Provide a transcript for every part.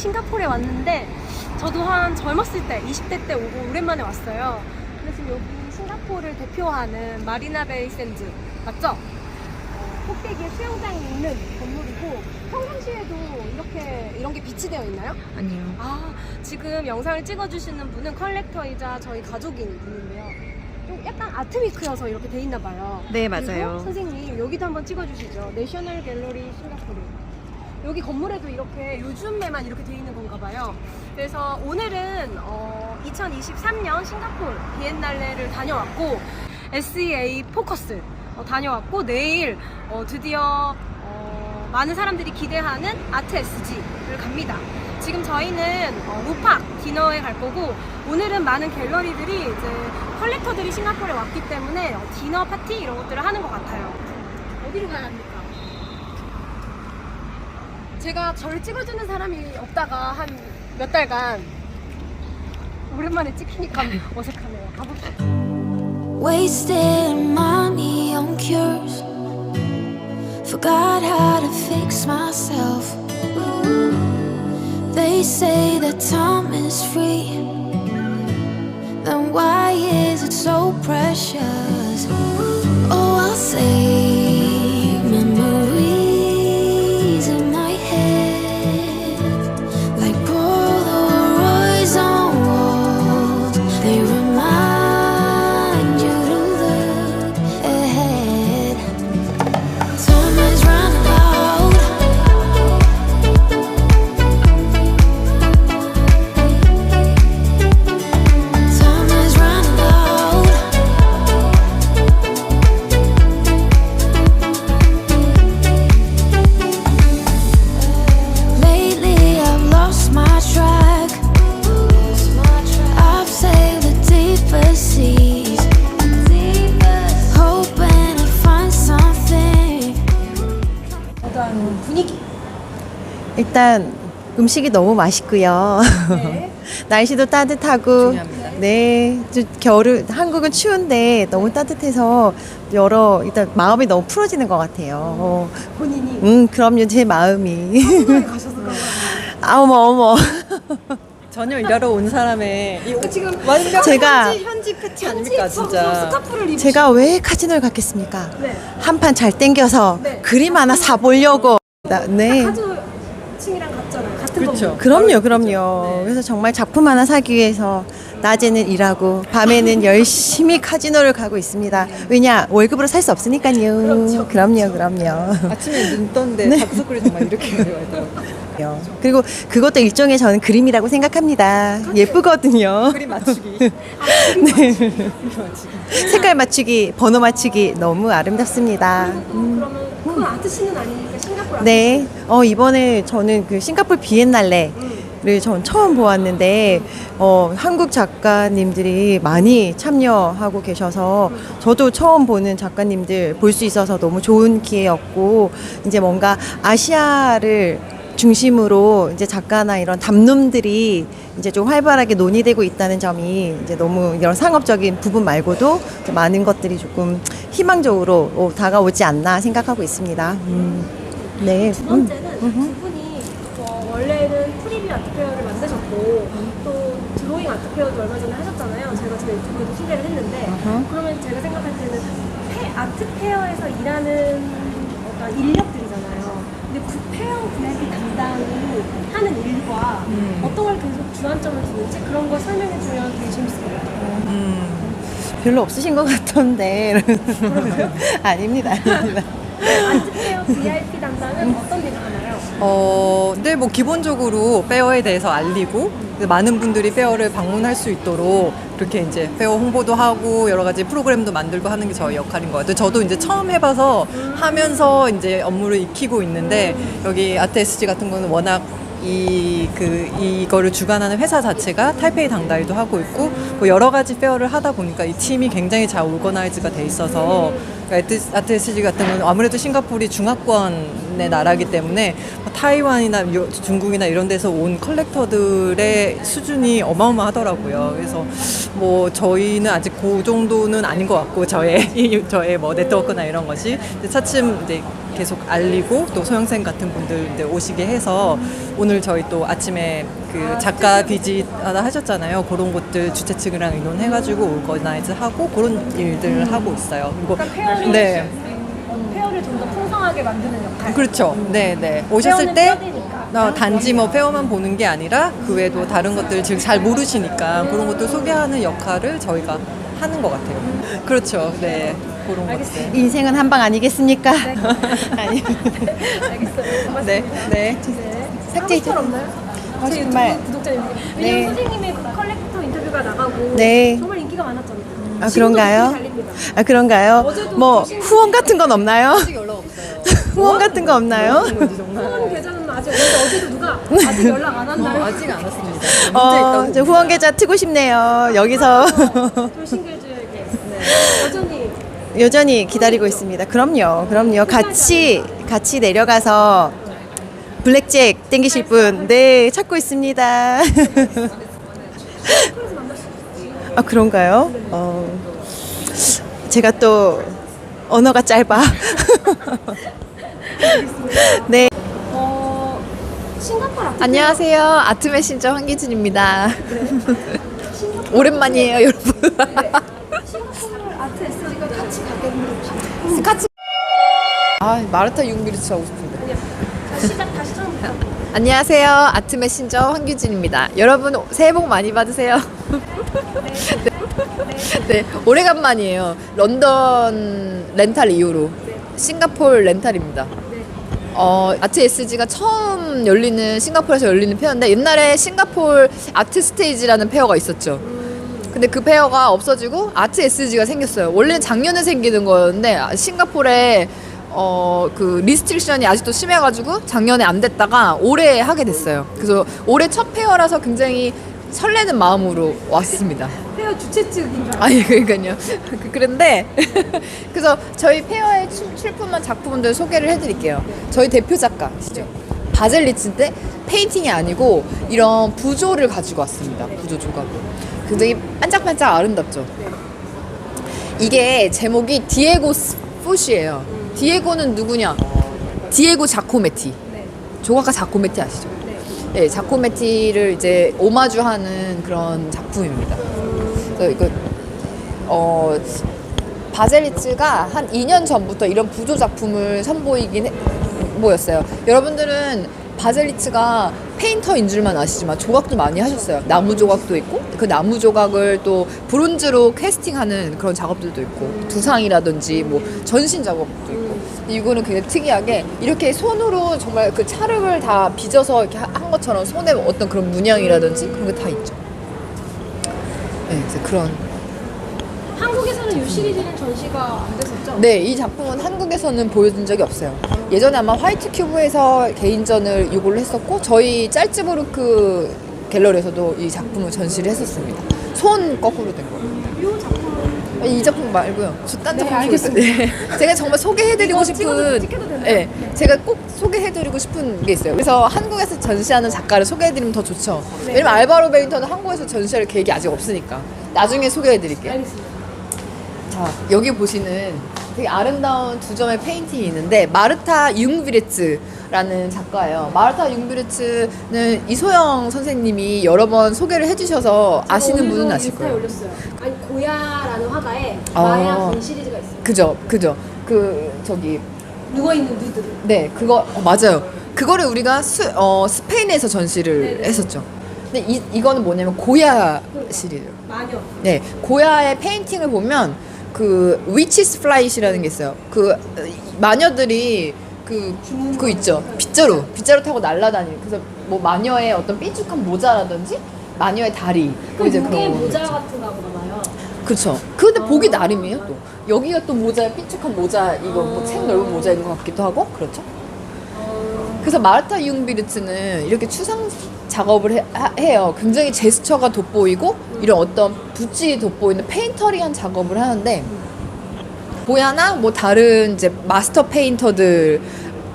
싱가포르에 왔는데 저도 한 젊었을 때 20대 때 오고 오랜만에 왔어요. 그래서 여기 싱가포르를 대표하는 마리나 베이 샌즈 맞죠? 어, 꼭대기에 수영장이 있는 건물이고 평상시에도 이렇게 이런 게 비치 되어 있나요? 아니요. 아 지금 영상을 찍어주시는 분은 컬렉터이자 저희 가족인 분인데요. 좀 약간 아트위크여서 이렇게 돼 있나 봐요. 네, 그리고 맞아요. 선생님 여기도 한번 찍어주시죠. 내셔널 갤러리 싱가포르. 여기 건물에도 이렇게 요즘에만 이렇게 돼 있는 건가 봐요. 그래서 오늘은 어, 2023년 싱가포르 비엔날레를 다녀왔고 SEA 포커스 어, 다녀왔고 내일 어, 드디어 어, 많은 사람들이 기대하는 아트 SG를 갑니다. 지금 저희는 어, 우팍 디너에 갈 거고 오늘은 많은 갤러리들이 이제 컬렉터들이 싱가포르에 왔기 때문에 어, 디너 파티 이런 것들을 하는 것 같아요. 어디로 가야 합니까? 제가 저를 찍어주는 사람이 없다가 한 몇 달간 오랜만에 찍히니까 어색하네요. 가봅시다. Wasting money on cures. Forgot how to fix myself. They say that time is free. Then why is it so precious? Oh, I'll save 일단 음식이 너무 맛있고요. 네. 날씨도 따뜻하고 중요합니다. 네, 저 겨울 한국은 추운데 너무 따뜻해서 여러 일단 마음이 너무 풀어지는 것 같아요. 어, 본인이 음, 그럼요, 제 마음이. 한국에 가셔서 그런 거예요. 아, 어머, 어머. 전혀 일하러 온 사람의 이그 지금 완벽한 제가- 현지, 현지 아닙니까 진짜 스카프를 제가 왜 카지노를 갔겠습니까? 네. 한판 잘 땡겨서 네. 그림 하나 사보려고. 나- 네. 가 족 층이랑 같잖아요. 같은 그렇죠. 건물. 그럼요, 그럼요. 네. 그래서 정말 작품 하나 사기 위해서 낮에는 일하고 밤에는 열심히 카지노를 가고 있습니다. 왜냐 월급으로 살 수 없으니까요. 그렇죠. 그럼요, 그럼요. 아침에 눈 떴는데 네. 다크서클이 정말 이렇게 되어있더라고요 그리고 그것도 일종의 저는 그림이라고 생각합니다. 예쁘거든요. 그림 맞추기 네. 색깔 맞추기, 번호 맞추기 너무 아름답습니다. 그러면 그건 아트씨는 아니니까 싱가포르 네, 어, 이번에 저는 그 싱가포르 비엔날레 를전 처음 보았는데 어, 한국 작가님들이 많이 참여하고 계셔서 저도 처음 보는 작가님들 볼 수 있어서 너무 좋은 기회였고 이제 뭔가 아시아를 중심으로 이제 작가나 이런 담론들이 이제 좀 활발하게 논의되고 있다는 점이 이제 너무 이런 상업적인 부분 말고도 많은 것들이 조금 희망적으로 어, 다가오지 않나 생각하고 있습니다. 음. 네. 두 음. 번째는 두 분이 어, 원래는 프리뷰 아트페어를 만드셨고 또 드로잉 아트페어도 얼마 전에 하셨잖아요. 제가 제 유튜브에도 소개를 했는데. 그러면 제가 생각할 때는 페, 아트페어에서 일하는 어떤 인력들이 근데 그 페어 VIP 담당이 하는 일과 음. 어떤 걸 계속 주안점을 두는지 그런 걸 설명해 주면 되게 재밌을 것 같아요. 음, 별로 없으신 것 같던데. 아닙니다, 아닙니다. 아트페어 VIP 담당은 어떤 일을 하나요? 어, 근데 뭐 기본적으로 페어에 대해서 알리고 많은 분들이 페어를 방문할 수 있도록 그렇게 이제 페어 홍보도 하고 여러 가지 프로그램도 만들고 하는 게 저희 역할인 것 같아요. 저도 이제 처음 해봐서 하면서 이제 업무를 익히고 있는데 여기 아트 SG 같은 거는 워낙 이, 그, 이거를 주관하는 회사 자체가 타이페이 당다이도 하고 있고, 뭐 여러 가지 페어를 하다 보니까 이 팀이 굉장히 잘 오거나이즈가 돼 있어서, 그러니까 아트, 아트 SG 같은 건 아무래도 싱가포르이 중화권의 나라기 때문에 뭐 타이완이나 요- 중국이나 이런 데서 온 컬렉터들의 수준이 어마어마하더라고요. 그래서 뭐 저희는 아직 그 정도는 아닌 것 같고, 저의, 이- 저의 뭐 네트워크나 이런 것이. 차츰 이제 계속 알리고 또 소영생 같은 분들 오시게 해서 오늘 저희 또 아침에 그 작가 비짓 하나 하셨잖아요. 그런 것들 주최 측이랑 의논해가지고 오거나이즈 하고 그런 일들을 하고 있어요. 그리고 그러니까 네. 어, 페어를 좀 더 풍성하게 만드는 역할. 그렇죠. 네, 네. 오셨을 때. 어, 단지 뭐 페어만 보는 게 아니라 그 외에도 다른 것들 지금 잘 모르시니까 그런 것들 소개하는 역할을 저희가 하는 것 같아요. 그렇죠. 네. 그런 것들. 인생은 한 방 아니겠습니까? 아니. 알겠어요. 네. 네. 삭제 삭제 없나요? 하고 제 싶은 말. 유튜브 구독자님. 왜냐면 네. 선생님의 그 컬렉터 인터뷰가 나가고 네. 정말 인기가 많았잖아요. 아, 지금도 그런가요? 댓글이 달립니다. 아 그런가요? 어제도 뭐 후원 같은 건 없나요? 아직 연락 없어요. 후원 같은 거 없나요? 후원 계좌는 아직 없는데 어제도 누가 아직 연락 안 왔나요? 아직 안 왔습니다. 어. 저 후원 계좌 트고 싶네요. 여기서 돌싱글즈에게 여전히 여전히 기다리고 있습니다. 그럼요, 그럼요. 같이 같이 내려가서 블랙잭 땡기실 분, 네 찾고 있습니다. 아 그런가요? 어, 제가 또 언어가 짧아. 네. 어 싱가포르 아트 안녕하세요. 아트 메신저 황기진입니다. 오랜만이에요, 여러분. 싱가포르 아트 SG가 같이 가게 되는 같이. 아, 마르타 융비르츠 하고 싶은데. 자 시작 다시 처음부터. 안녕하세요. 아트 메신저 황규진입니다. 여러분 새해 복 많이 받으세요. 네, 오래간만이에요. 런던 렌탈 이후로 싱가폴 렌탈입니다. 어, 아트 SG가 처음 열리는 싱가포르에서 열리는 페어인데 옛날에 싱가폴 아트 스테이지라는 페어가 있었죠. 근데 그 페어가 없어지고 아트 SG가 생겼어요. 원래는 작년에 생기는 거였는데 아, 싱가포르에 어, 그 리스트릭션이 아직도 심해가지고 작년에 안 됐다가 올해 하게 됐어요. 그래서 올해 첫 페어라서 굉장히 설레는 마음으로 왔습니다. 페어 주최 측인 줄. 아니 그러니까요. 그- 그런데 그래서 저희 페어에 출- 출품한 작품들 소개를 해드릴게요. 저희 대표 작가시죠. 바젤리츠인데 페인팅이 아니고 이런 부조를 가지고 왔습니다. 부조 조각을. 굉장히 반짝반짝 아름답죠. 이게 제목이 디에고 푸시예요. 디에고는 누구냐? 디에고 자코메티. 네. 조각가 자코메티 아시죠? 네, 자코메티를 이제 오마주하는 그런 작품입니다. 그래서 이거 어 바젤리츠가 한 2년 전부터 이런 부조 작품을 선보이긴 해, 보였어요. 여러분들은 바젤리츠가 페인터인 줄만 아시지만 조각도 많이 하셨어요. 나무 조각도 있고 그 나무 조각을 또 브론즈로 캐스팅하는 그런 작업들도 있고 두상이라든지 뭐 전신 작업도 있고 이거는 굉장히 특이하게 이렇게 손으로 정말 그 찰흙을 다 빚어서 이렇게 한 것처럼 손에 어떤 그런 문양이라든지 그런 게 다 있죠. 네, 그래서 그런 한국에서는 이 시리즈는 전시가 안 됐었죠? 네, 이 작품은 한국에서는 보여준 적이 없어요. 예전에 아마 화이트 큐브에서 개인전을 요구를 했었고 저희 짤츠부르크 갤러리에서도 이 작품을 전시를 했었습니다. 손 거꾸로 된 거예요. 이 작품은 이 작품 말고요. 저딴 네, 작품 알겠습니다. 네. 제가 정말 소개해드리고 이거 찍어도- 싶은 찍혀도 되나요? 네, 제가 꼭 소개해드리고 싶은 게 있어요. 그래서 한국에서 전시하는 작가를 소개해드리면 더 좋죠. 네. 왜냐면 알바로 베인터는 한국에서 전시할 계획이 아직 없으니까 나중에 소개해드릴게요. 알겠습니다. 자, 여기 보시는 되게 아름다운 두 점의 페인팅이 있는데 마르타 융비레츠라는 작가예요. 마르타 융비레츠는 이소영 선생님이 여러 번 소개를 해주셔서 아시는 분은 아실 거예요. 올렸어요. 아니 고야라는 화가의 아. 마야 본 시리즈가 있어요. 그죠, 그죠. 그 저기 누워 있는 누드. 네, 그거 어, 맞아요. 그거를 우리가 스, 어, 스페인에서 전시를 네네. 했었죠. 근데 이 이거는 뭐냐면 고야 시리즈. 마녀. 네, 고야의 페인팅을 보면 그 위치스 플라이시라는 게 있어요. 그 어, 마녀들이 그, 그 있죠. 빗자루, 빗자루 타고 날아다니는. 그래서 뭐 마녀의 어떤 삐죽한 모자라든지 마녀의 다리. 그 이제 그런 거 모자. 같은 거 봐요. 그렇죠. 근데 보기 나름이에요 또. 여기가 또 모자에 삐죽한 모자 이거 뭐책 넓은 모자인 것 같기도 하고 그렇죠. 그래서 마르타 융비르츠는 이렇게 추상 작업을 해, 하- 해요. 굉장히 제스처가 돋보이고 이런 어떤 붓이 돋보이는 페인터리한 작업을 하는데 보야나 뭐 다른 이제 마스터 페인터들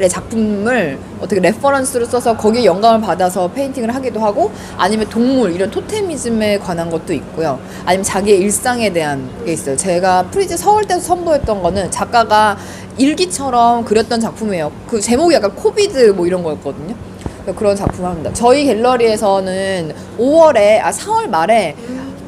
의 작품을 어떻게 레퍼런스로 써서 거기에 영감을 받아서 페인팅을 하기도 하고 아니면 동물 이런 토테미즘에 관한 것도 있고요. 아니면 자기의 일상에 대한 게 있어요. 제가 프리즈 서울대에서 선보였던 거는 작가가 일기처럼 그렸던 작품이에요. 그 제목이 약간 코비드 뭐 이런 거였거든요. 그런 작품을 합니다. 저희 갤러리에서는 5월에 아 4월 말에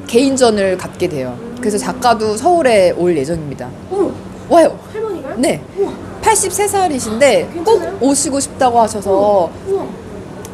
개인전을 갖게 돼요. 그래서 작가도 서울에 올 예정입니다. 어머, 와요. 할머니가요? 네. 우와, 83살이신데 꼭 괜찮아요? 오시고 싶다고 하셔서 우와.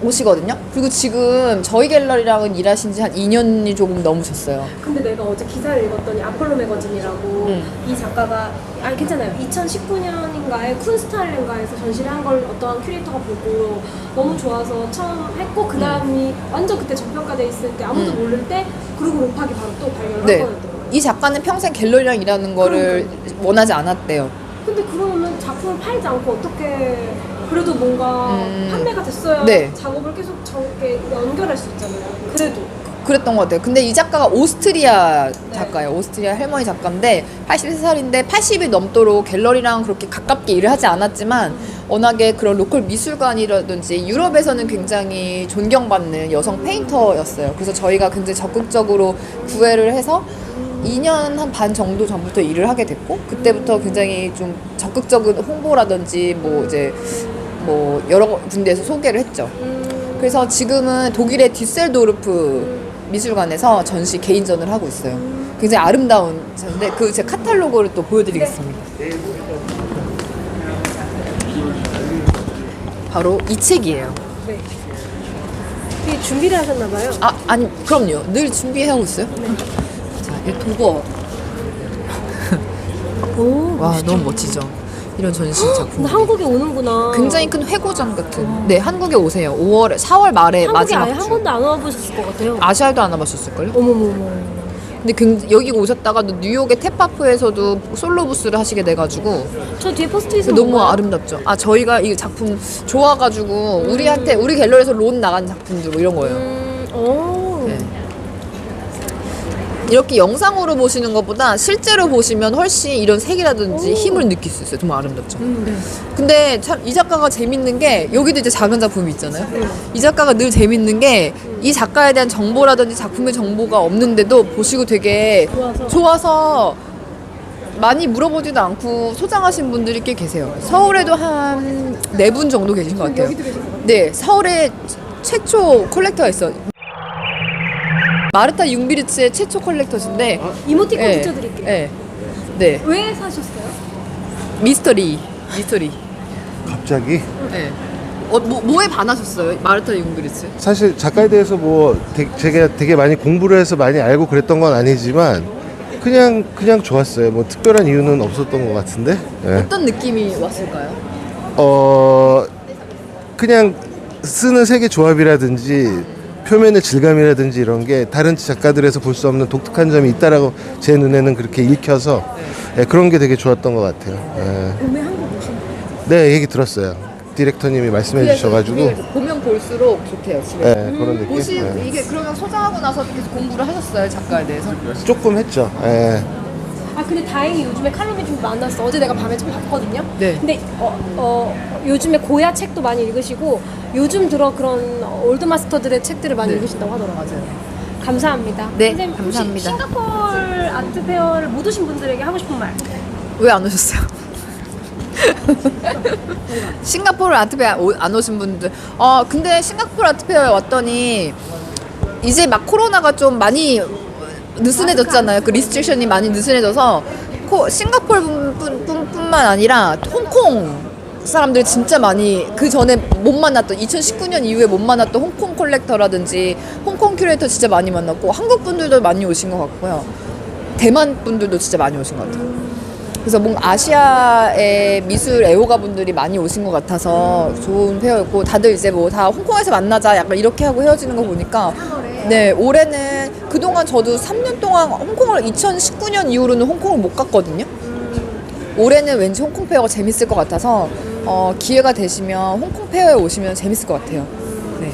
오시거든요. 그리고 지금 저희 갤러리랑은 일하신 지 한 2년이 조금 넘으셨어요. 근데 내가 어제 기사를 읽었더니 아폴로 매거진이라고 음. 이 작가가 아니 괜찮아요. 2019년인가에 쿤스타일렌가에서 전시를 한 걸 어떠한 큐레이터가 보고 너무 좋아서 처음 했고 그 다음이 완전 그때 저평가돼 있을 때 아무도 음. 모를 때 그리고 로팍이 바로 또 발견을 네. 한 거였더라고요. 이 작가는 평생 갤러리랑 일하는 거를 원하지 않았대요. 근데 그러면 작품을 팔지 않고 어떻게 그래도 뭔가 음. 판매가 됐어야 네. 작업을 계속 저렇게 연결할 수 있잖아요. 그래도 그랬던 것 같아요. 근데 이 작가가 오스트리아 네. 작가예요. 오스트리아 할머니 작가인데 83살인데 80이 넘도록 갤러리랑 그렇게 가깝게 일을 하지 않았지만 워낙에 그런 로컬 미술관이라든지 유럽에서는 굉장히 존경받는 여성 페인터였어요. 그래서 저희가 굉장히 적극적으로 구애를 해서 2년 한 반 정도 전부터 일을 하게 됐고 그때부터 굉장히 좀 적극적인 홍보라든지 뭐 이제 뭐 여러 군데에서 소개를 했죠. 그래서 지금은 독일의 디셀도르프 미술관에서 전시 개인전을 하고 있어요. 굉장히 아름다운 전인데 그 제 카탈로그를 또 보여드리겠습니다. 바로 이 책이에요. 네. 이게 준비를 하셨나 봐요. 아 아니 그럼요. 늘 준비해오고 있어요. 자, 이 도거. 오, 와 너무 멋지죠. 이런 전시 작품. 근데 한국에 오는구나. 굉장히 큰 회고전 같은. 네 한국에 오세요. 5월 4월 말에 한국에 마지막 아예 한 주. 번도 안 와보셨을 것 같아요. 아시아도 안 와봤었을 걸요? 어머머머. 근데 굉- 여기 오셨다가 또 뉴욕의 탭파프에서도 솔로 부스를 하시게 돼가지고 저 뒤에 포스트잇은 너무 뭔가요? 아름답죠. 아 저희가 이 작품 좋아가지고 우리한테 우리 갤러리에서 론 나간 작품들 뭐 이런 거예요. 음, 오. 네. 이렇게 영상으로 보시는 것보다 실제로 보시면 훨씬 이런 색이라든지 힘을 느낄 수 있어요. 정말 아름답죠. 음, 네. 근데 참 이 작가가 재밌는 게 여기도 이제 작은 작품이 있잖아요. 이 작가가 늘 재밌는 게 이 작가에 대한 정보라든지 작품의 정보가 없는데도 보시고 되게 좋아서. 좋아서 많이 물어보지도 않고 소장하신 분들이 꽤 계세요. 서울에도 한 네 분 정도 계신 것 같아요. 네, 서울에 최초 콜렉터가 있어. 마르타 융비르츠의 최초 콜렉터신데. 이모티콘 네, 붙여드릴게요. 네. 네. 왜 사셨어요? 미스터리. 미스터리. 갑자기 네. 어, 뭐, 뭐에 반하셨어요? 마르타 융비르츠? 사실 작가에 대해서 뭐 되- 제가 되게 많이 공부를 해서 많이 알고 그랬던 건 아니지만 그냥 그냥 좋았어요. 뭐 특별한 이유는 없었던 것 같은데. 예. 어떤 느낌이 왔을까요? 어 그냥 쓰는 색의 조합이라든지 표면의 질감이라든지 이런 게 다른 작가들에서 볼 수 없는 독특한 점이 있다라고 제 눈에는 그렇게 읽혀서 예, 그런 게 되게 좋았던 것 같아요. 예. 봄에 한국 오신 거예요? 네 얘기 들었어요. 디렉터님이 말씀해 주셔가지고 보면 볼수록 좋대요, 집에. 예, 그런 느낌. 보시, 예. 이게 그러면 소장하고 나서 계속 공부를 하셨어요, 작가에 대해서? 조금 했죠. 예. 아 근데 다행히 요즘에 칼럼이 좀 많았어. 어제 내가 밤에 좀 봤거든요. 네. 근데 어, 어 요즘에 고야 책도 많이 읽으시고 요즘 들어 그런 올드 마스터들의 책들을 많이 네. 읽으신다고 하더라고요. 맞아요. 감사합니다. 네, 선생님, 감사합니다. 싱가포르 아트 페어를 못 오신 분들에게 하고 싶은 말. 왜 안 오셨어요? 싱가포르 아트페어 오- 안 오신 분들 어 근데 싱가포르 아트페어에 왔더니 이제 막 코로나가 좀 많이 느슨해졌잖아요 그 리스트릭션이 많이 느슨해져서 분, 뿐만 아니라 홍콩 사람들 진짜 많이 그 전에 못 만났던 2019년 이후에 못 만났던 홍콩 콜렉터라든지 홍콩 큐레이터 진짜 많이 만났고 한국 분들도 많이 오신 것 같고요 대만 분들도 진짜 많이 오신 것 같아요. 그래서 뭔가 아시아의 미술 애호가 분들이 많이 오신 것 같아서 좋은 페어였고 다들 이제 뭐 다 홍콩에서 만나자 약간 이렇게 하고 헤어지는 거 보니까 네 올해는 그동안 저도 3년 동안 홍콩을 2019년 이후로는 홍콩을 못 갔거든요. 올해는 왠지 홍콩 페어가 재밌을 것 같아서 어, 기회가 되시면 홍콩 페어에 오시면 재밌을 것 같아요. 네.